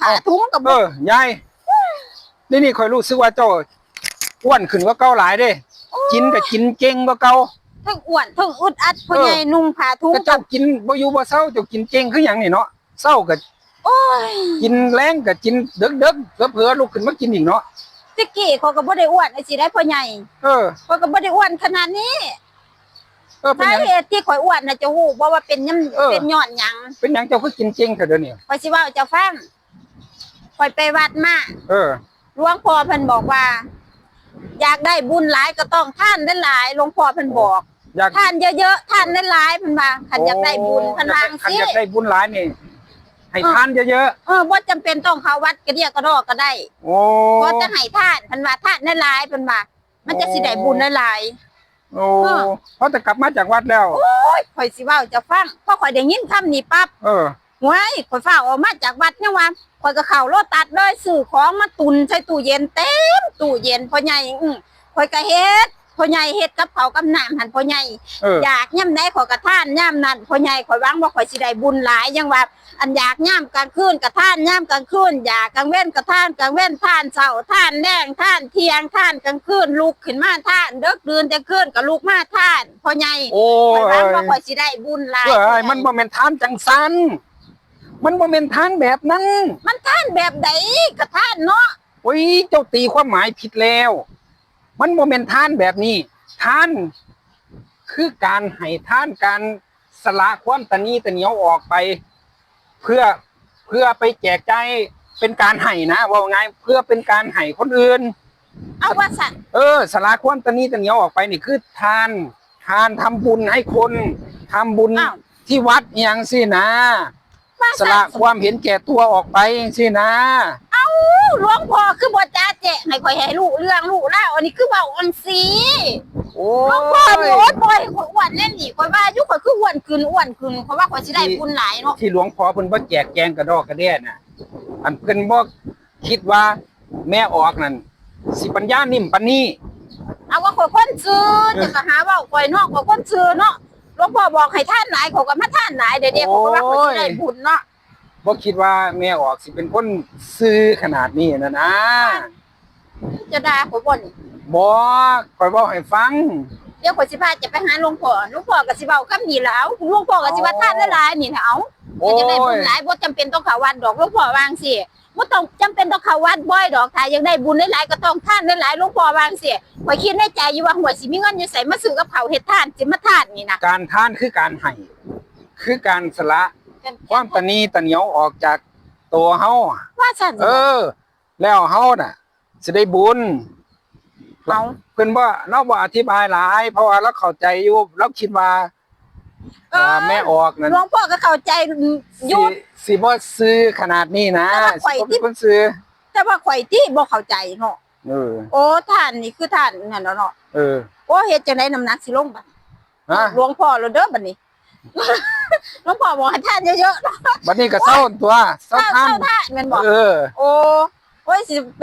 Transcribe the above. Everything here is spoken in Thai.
ผ้าถุงกับเออยายนี่นี่คอยรู้สึกว่าเจ้าอ้วนขึ้นกว่าเก่าหลายเด้กินก็กินเก่งกว่าเก่าทั้งอ้วนทั้งอึดอัดพ่อใหญ่นุ่งผ้าถุงก็กัเจ้าบกินบ่อยู่บ่เศร้าเจ้ากินเก่งคือหยังนี่เนาะเศร้าก็โอ้ยกินแรงก็กินเดึกๆเผลอๆลุกขึ้นมากินอีกเนาะตะกี้เขาก็บ่ได้อ้วนไอ้สิได้พ่อใหญ่เออเขาก็บ่ได้อ้วนขนาดนี้เออเป็นสาหยังเหตุที่ข่อยอ้วนน่ะจะฮู้บ่ว่าเป็นหยังเออเป็นย้อนหยังเป็นหยังเจ้าคือกินเก่งเถอะเดี๋ยวนี้ข่อยสิเว้าเจ้าฟังข่ อยไปวัดมาเออหลวงพ่อเพิ่นบอกว่า อยากได้บุญหลายก็ต้องท่านได้หลายหลวงพ่อเพิ่นบอกอยากท่านเยอะๆท่านได้หลายเพิ่นว่าคันอยากได้บุญเพิ่นว่าคันสิอยากได้บุญหลายนี่ให้ทานเยอะเออบ่จำเป็นต้องเข้าวัดกระเดียกระดอกก็ได้ๆโอ้เพราะจะให้ท่านเพิ่นว่าท่านได้หลายเพิ่นว่ามันจะสิได้บุญได้หลายโอ้เออเพราะแต่กลับมาจากวัดแล้วโอ้ยข่อยสิเว้าจะฟังพอข่อยได้ยินคำนี้ปั๊บเออหว้ายข่อยฟ้าวออกมาจากวัดเนี่ยว่าข่ อยก็เข้าโลตัดเลยซื้อของมาตุนใส่ตู้เย็นเต็มตู้เย็นพ่อใหญ่อื้อข่อยก็เฮ็ดพ่อใหญ่เฮ็ดกับเขาวกับน้ำหันพ่อใหญ่เอออยากย่ำใดข่อยก็ท่านย่ำนั้นพ่อใหญ่ข่อยหวังว่าข่อยสิได้บุญหลายยังว่า อันอยากย่ำกลางคืนก็ท่านย่ำกลางคืนอยากกลางเว้นก็ท่านกลางเว้นท่านเช้าท่านแดงท่านเที่ยงท่านกลางคืนลุกขึ้นมาท่านเด็กดื่นจะคืนก็ลุกมาท่านพ่อใหญ่โอ้ข่อยหวังว่าข่อยยสิได้บุญหลาย เอ้ยมันบ่แม่นทานจังสัน มันบ่แม่นทานแบบนั้นมันท่านแบบใดก็ท่านเนาะโอ้ยเจ้าตีความหมายผิดแล้ว มันบ่แม่นทานแบบนี้ทาน คือการให้ทานการสละความตะนีตะเหนียวออกไป เพื่อเพื่อไปแจกใจายเป็นการให้นะว่าไงายเพื่อเป็นการให้คนอื่น เอาว่าสั่นเออสละความตะนีตะเหนียวออกไปนี่คือทาน ทานทำบุญให้คนทำบุญอ้าว ที่วัดอหย่างสินะว่า สละความเห็นแก่ตัวออกไปสินะหลวงพ่อคือบ่จ้าเจ๊ให้ข่อยให้รู้เรื่องรู้เล่าวอันนี้คือเว้าอันซีโอ้หลวงพ่อโอ้ยบ่ให้ข่อยอ้วนเล่นนี่ข่อยว่าอยู่ข่อยคืออ้วนขึ้นอ้วนขึ้นข่อยว่าข่อยสิได้บุญหลายเนาะที่หลวงพ่อเพิ่นบ่แจกแจงกระดอกกระเดียน่ะ อันเพิ่นบ่คิดว่าแม่ออกนั่นสิปัญญานิ่มปานนี้เอาว่าข่อยคนซื้อจะก็หาเว้าข่อยเนาะข่อยคนซื้อเนาะ หลวงพ่อบอกให้ท่านหลายข่อยก็มาท่านหลายเดี๋ยวนี้ข่อยก็ว่าข่อยสิได้บุญเนาะบ่คิดว่าแม่ออกสิเป็นคนซื่อขนาดนี้นะนะจะด่าข่อยบ่นี่บ่คอยเว้าให้ฟัง เดี๋ยวข่อยสิพาจะไปหาหลวงพ่อหลวงพ่อก็สิเว้าคำนี้แล้วหลวงพ่อก็สิว่าท่านหลายๆนี่นะเอาโอ้ก็จะได้บุยญหลายบ่จำเป็นต้องเข้าวัดดอกหลวงพ่อวาจั่งสิ บ่ต้องจำเป็นต้องเข้าวัดบ่อยดอกถ้าอยากได้บุญหลายๆก็ต้องท่านหลายๆหลวงพ่อวาจั่งสิข่อยคิดในใจอยู่ว่าหัวสิมีเงินอยู่ใส่มาซื้อกับเขาวเฮ็ดทานสิมาทานนี่นะการทานคือการให้คือการสละความตะนีตะเหนียวออกจากตัวเฮาว่าซั่นเออ แล้วเฮาน่ะสิได้บุญเอาเพิ่นว่าเราบ่อธิบายหลาย เพราะว่าเราเข้าใจอยู่เราคิดว่าเออ ว่าแม่ออกนั่นหลวงพ่อก็เข้าใจอสิยู่ สิบ่ซื้อขนาดนี้นะแต่ว่าข่อยสิบ่ที่ เป็นคนซื้อแต่ว่าข่อยที่บ่เข้าใจเนาะเออ โอ้ท่านนี่คือท่านนั่นเนาะเนาะเออโอ้เฮ็ดจังไดน้ำหนักสิลงบัดฮะหลวงพ่อแล้วเด้อบัดนี้ หลวงพ่อบอกให้ท่านเยอะๆเนาะบัดนี้ก็เศร้าตัวเศร้าเศร้าทานเศร้าท่านแม่นบ่เออ โอ้โอ้ยสิไป